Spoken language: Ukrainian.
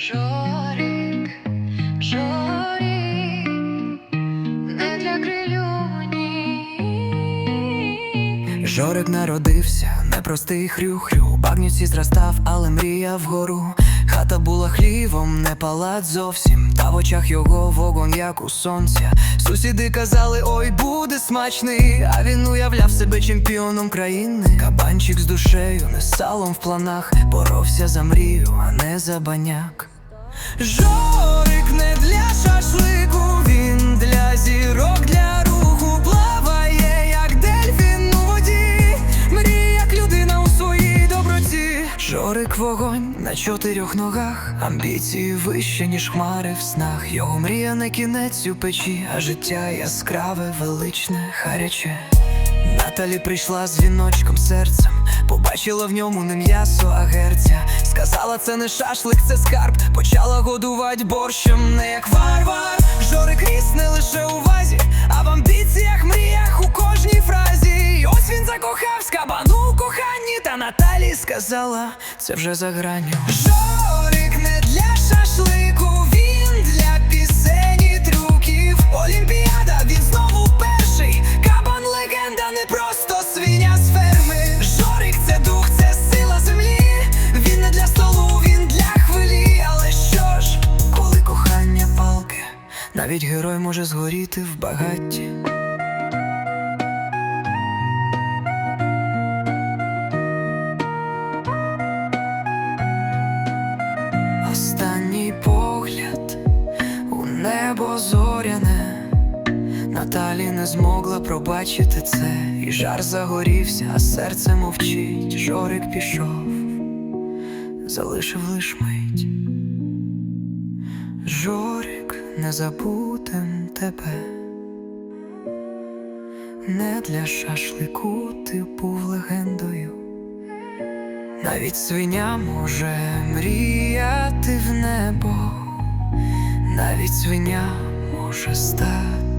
Жорик, Жорик народився, непростий хрю-хрю. Багнюці зростав, але мріяв вгору Хата була хлівом, не палац зовсім. Та в очах його вогонь, як у сонця. Сусіди казали, ой, буде смачний А він уявляв себе чемпіоном країни. Кабанчик з душею, не салом в планах. Боровся за мрію, а не за баняк. Жорик вогонь на чотирьох ногах, амбіції вище, ніж хмари в снах. Його мрія не кінець у печі, а життя яскраве, величне, харяче. Наталі прийшла з віночком серцем, побачила в ньому не м'ясо, а герця. Сказала, це не шашлик, це скарб. Почала годувати борщем, не як варвар. Жорик ріс не лише у Наталі сказала, це вже за гранню. Жорик не для шашлику, він для пісень і трюків. Олімпіада, він знову перший. Кабан легенда, не просто свиня з ферми. Жорик це дух, це сила землі. Він не для столу, він для хвилі. Але що ж, коли кохання палке, навіть герой може згоріти в багатті. Зоряне. Наталі не змогла пробачити це, і жар загорівся, а серце мовчить. Жорик пішов, залишив лиш мить. Жорик, не забудем тебе. Не для шашлику ти був легендою. Навіть свиня може мріяти в небо, навіть свиня може стати